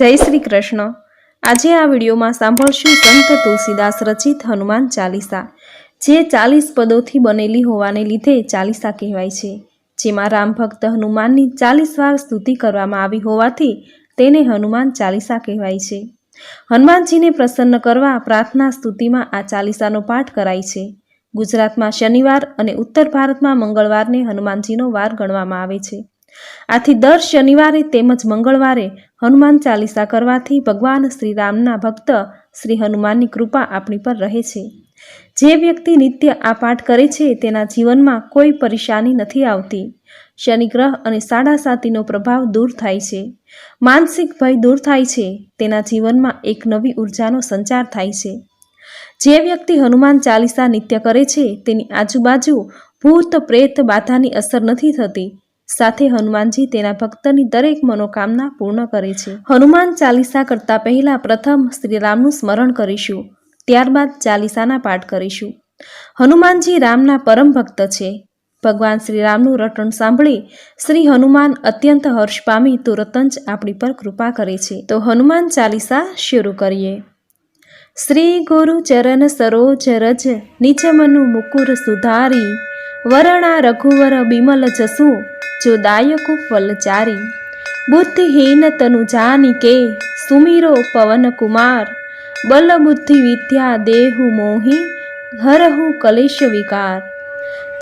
જય શ્રી કૃષ્ણ. આજે આ વિડીયોમાં સાંભળશું સંત તુલસીદાસ રચિત હનુમાન ચાલીસા, જે ચાલીસ પદોથી બનેલી હોવાને લીધે ચાલીસા કહેવાય છે. જેમાં રામ ભક્ત હનુમાનની ચાલીસ વાર સ્તુતિ કરવામાં આવી હોવાથી તેને હનુમાન ચાલીસા કહેવાય છે. હનુમાનજીને પ્રસન્ન કરવા પ્રાર્થના સ્તુતિમાં આ ચાલીસાનો પાઠ કરાય છે. ગુજરાતમાં શનિવાર અને ઉત્તર ભારતમાં મંગળવારને હનુમાનજીનો વાર ગણવામાં આવે છે. આથી દર શનિવારે તેમજ મંગળવારે હનુમાન ચાલીસા કરવાથી ભગવાન શ્રી રામના ભક્ત શ્રી હનુમાનની કૃપા આપણી પર રહે છે. જે વ્યક્તિ નિત્ય આ પાઠ કરે છે, તેના જીવનમાં કોઈ પરેશાની નથી આવતી. શનિગ્રહ અને સાડા સાતીનો પ્રભાવ દૂર થાય છે. માનસિક ભય દૂર થાય છે. તેના જીવનમાં એક નવી ઉર્જાનો સંચાર થાય છે. જે વ્યક્તિ હનુમાન ચાલીસા નિત્ય કરે છે, તેની આજુબાજુ ભૂત પ્રેત બાધાની અસર નથી થતી. સાથે હનુમાનજી તેના ભક્તની દરેક મનોકામના પૂર્ણ કરે છે. હનુમાન ચાલીસા કરતા પહેલા પ્રથમ શ્રીરામનું સ્મરણ કરીશું, ત્યારબાદ ચાલીસાના પાઠ કરીશું. હનુમાનજી રામના પરમ ભક્ત છે. ભગવાન શ્રી રામનું રટણ સાંભળી શ્રી હનુમાન અત્યંત હર્ષ પામી તુરત જ આપણી પર કૃપા કરે છે. તો હનુમાન ચાલીસા શરૂ કરીએ. શ્રી ગુરુ ચરણ સરોજ રજ નિજ મનુ મુકુર સુધારી. વરણા, રઘુવર, બિમલ જસુ, જો દાયકુ ફલચારી બુદ્ધિહીન તનુ જાની કે, સુમીરો પવન કુમાર. બલ બુદ્ધિ વિદ્યા દેહુ મોહી, હરહુ કલેશ વિકાર.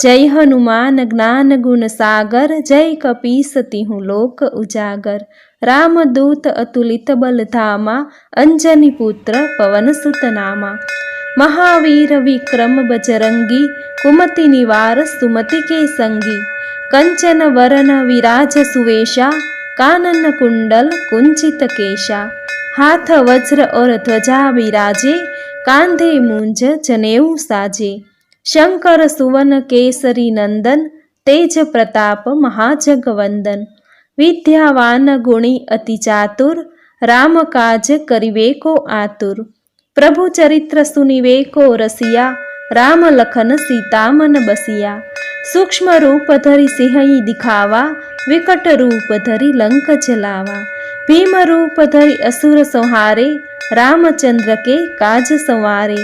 જય હનુમાન જ્ઞાન ગુણ સાગર, જય કપીસતી હું લોક ઉજાગર. રામદૂત અતુલિત બલધામા, અંજની પુત્ર પવન સુત નામા મહાવીર વિક્રમ બજરંગી, કુમતિ નિવાર સુમતિ કે સંગી કંચન વરન વિરાજ સુવેશા, કાનન કુંડલ કુંચિત કેશા, હાથ વજ્ર ઓર ધ્વજા બિરાજે કાંધે મુંજ જનેઉ સાજે, શંકર સુવન કેસરી નંદન, તેજ પ્રતાપ મહાજગવંદન, વિદ્યાવાન ગુણી અતિ ચાતુર રામકાજ કાજ કરીવેકો આતુર પ્રભુ ચરિત્ર સુનિવેકો રસિયા, રામ લખન સીતામન બસિયા. સૂક્ષ્મ રૂપ ધરી સિંહઈ દિખાવા, વિકટ રૂપ ધરી લંક જલાવા. ભીમ રૂપ ધરી અસુર સંહારે, રામચંદ્ર કે કાજ સંવારે.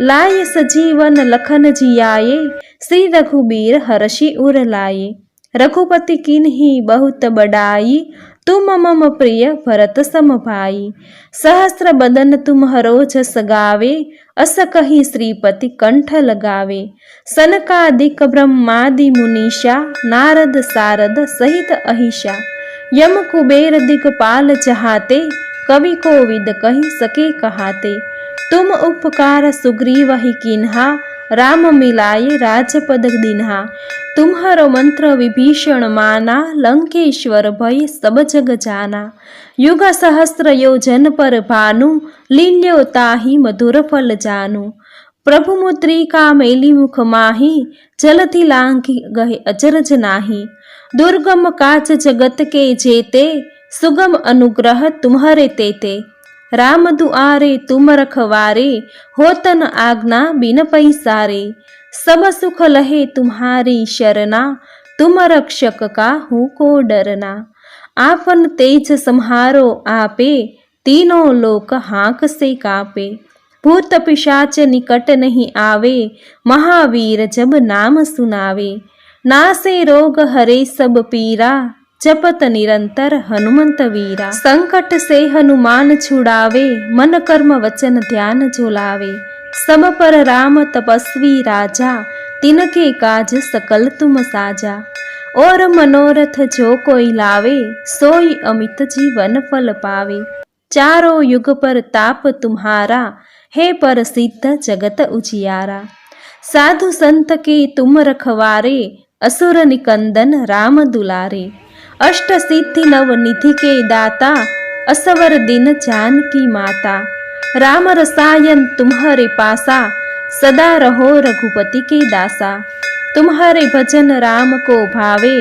લાય સજીવન લખન જિયાએ, શ્રી રઘુબીર હર્ષિ ઉર લાયે રઘુપતિ કિન્હી બહુત બડાઈ ತು ಮಮ ಪ್ರಿಯ ಭರತ ಸಮಭಾಯಿ ಸಹಸ್ರ ಬದನ ತುಮ ಹರೋಜ ಸಗಾವೆ ಅಸ ಕಹಿ ಶ್ರೀಪತಿ ಕಂಠ ಲಗಾವೆ ಸನಕಾದಿಕ ಬ್ರಹ್ಮಾದಿ ಮುನೀಷಾ ನಾರದ ಸಾರದ ಸಹಿತ ಅಹಿಷಾ यम कुबेर दिगपाल जहाते कवि कोविद कही सके कहाते तुम उपकार सुग्रीव ही किन्हा राम मिलाए राजपद दिन्हा तुम्हारो मंत्र विभीषण माना लंकेश्वर भय सब जग जाना युग सहस्त्र योजन पर भानु लील्यो ताही मधुर फल जानु प्रभु मुद्रिका मेली मुख माही जलधि लांघी गहे अजरज नाही दुर्गम काच जगत के जेते सुगम अनुग्रह तुम्हारे तेते राम રામ દુઆરે તુમ રખવારે, હોતન આજ્ઞા બિન પૈસારે. સબ સુખ લહે તુમ્હારી શરના તુમ રક્ષક કા હું કો ડરના. આપન તેજ સંહારો આપે, તીનો લોક હાંક સે કાપે. ભૂત પિશાચ નિકટ નહીં આવે, મહાવીર જબ નામ સુનાવે. નાસે રોગ હરે સબ પીરા જપત નિરંતર હનુમંત વીરા. સંકટ સે હનુમાન છુડાવે, મન કર્મ વચન ધ્યાન ઝોલાવે. સમ પર રામ તપસ્વી રાજા, તિનકે કાજ સકલ તુમ સાજા. ઓર મનોરથ જો કોઈ લાવે, સોય અમિત જીવન ફલ પાવે. ચારો યુગ પર તાપ તુમ્હારા, હે પર સિદ્ધ જગત ઉજિયારા. સાધુ સંત કે તુમ રખવારે, અસુર નિકંદન રામ દુલારે. અષ્ટ સિદ્ધિ નવનિધિ કે દાતા અસવર દિન જાનકી માતા રામ રસાયન તુમ્હારે પાસા સદા રહો રઘુપતિ કે દાસા તુમ્હારે ભજન રામ કો ભાવે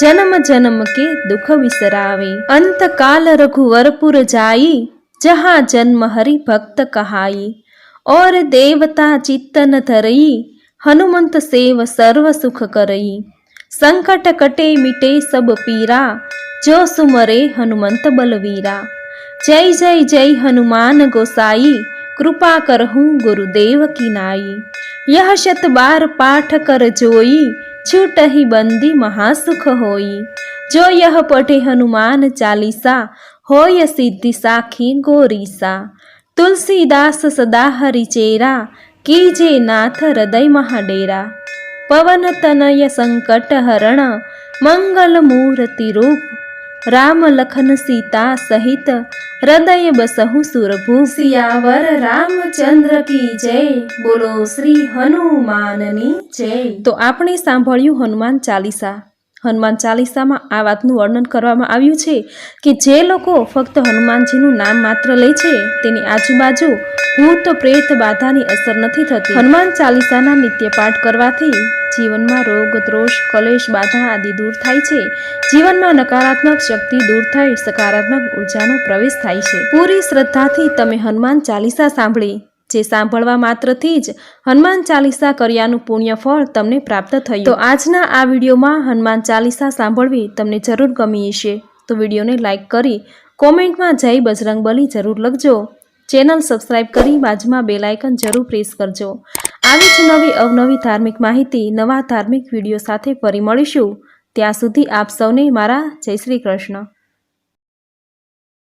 જન્મ જન્મ કે દુઃખ વિસરાવે અંતકાલ રઘુવરપુર જાઈ જહાં જન્મ હરિ ભક્ત કહાઈ ઓર દેવતા ચિત્તન ધરઈ હનુમંત સેવ સર્વ સુખ કરઈ સંકટ કટે મિટે સબ પીરા, જો સુમરે હનુમંત બલવીરા. જય જય જય, હનુમાન ગોસાઈ, કૃપા કરહું ગુરુદેવ કિનાઈ. યહ શત બાર પાઠ કર જોઈ, છૂટહી બંદી મહાસુખ હોઈ. જો યહ પઠે હનુમાન ચાલીસા, હોય સિદ્ધિ સાખી ગોરીસા. તુલસીદાસ સદા હરિચેરા કીજે નાથ હૃદય મહાડેરા. પવન તનય પવનતનય સંકટહરણ મંગલમૂર્તિરૂપ રામ લખન સીતા સહિત, હૃદય બસહુ સુરભુ સિયાવર રામચંદ્ર કી જય, બોલો શ્રી હનુમાનની જય. તો આપણે સાંભળ્યું હનુમાન ચાલીસા. હનુમાન ચાલીસામાં આ વાતનું વર્ણન કરવામાં આવ્યું છે કે જે લોકો ફક્ત હનુમાનજીનું નામ માત્ર લે છે, તેની આજુબાજુ ભૂત પ્રેત બાધાની અસર નથી થતી. હનુમાન ચાલીસાના નિત્ય પાઠ કરવાથી જીવનમાં રોગ દ્રોષ કલેશ, બાધા આદિ દૂર થાય છે. જીવનમાં નકારાત્મક શક્તિ દૂર થઈ સકારાત્મક ઉર્જાનો પ્રવેશ થાય છે. પૂરી શ્રદ્ધાથી તમે હનુમાન ચાલીસા સાંભળી. જે સાંભળવા માત્રથી જ હનુમાન ચાલીસા કર્યાનું પુણ્ય ફળ તમને પ્રાપ્ત થયું. તો આજના આ વિડીયોમાં હનુમાન ચાલીસા સાંભળવી તમને જરૂર ગમી હશે. તો વિડીયોને લાઇક કરી કોમેન્ટમાં જય બજરંગબલી જરૂર લખજો. ચેનલ સબસ્ક્રાઇબ કરી બાજુમાં બેલાયકન જરૂર પ્રેસ કરજો. આવી જ નવી અવનવી ધાર્મિક માહિતી, નવા ધાર્મિક વીડિયો સાથે ફરી મળીશું. ત્યાં સુધી આપ સૌને મારા જય શ્રી કૃષ્ણ.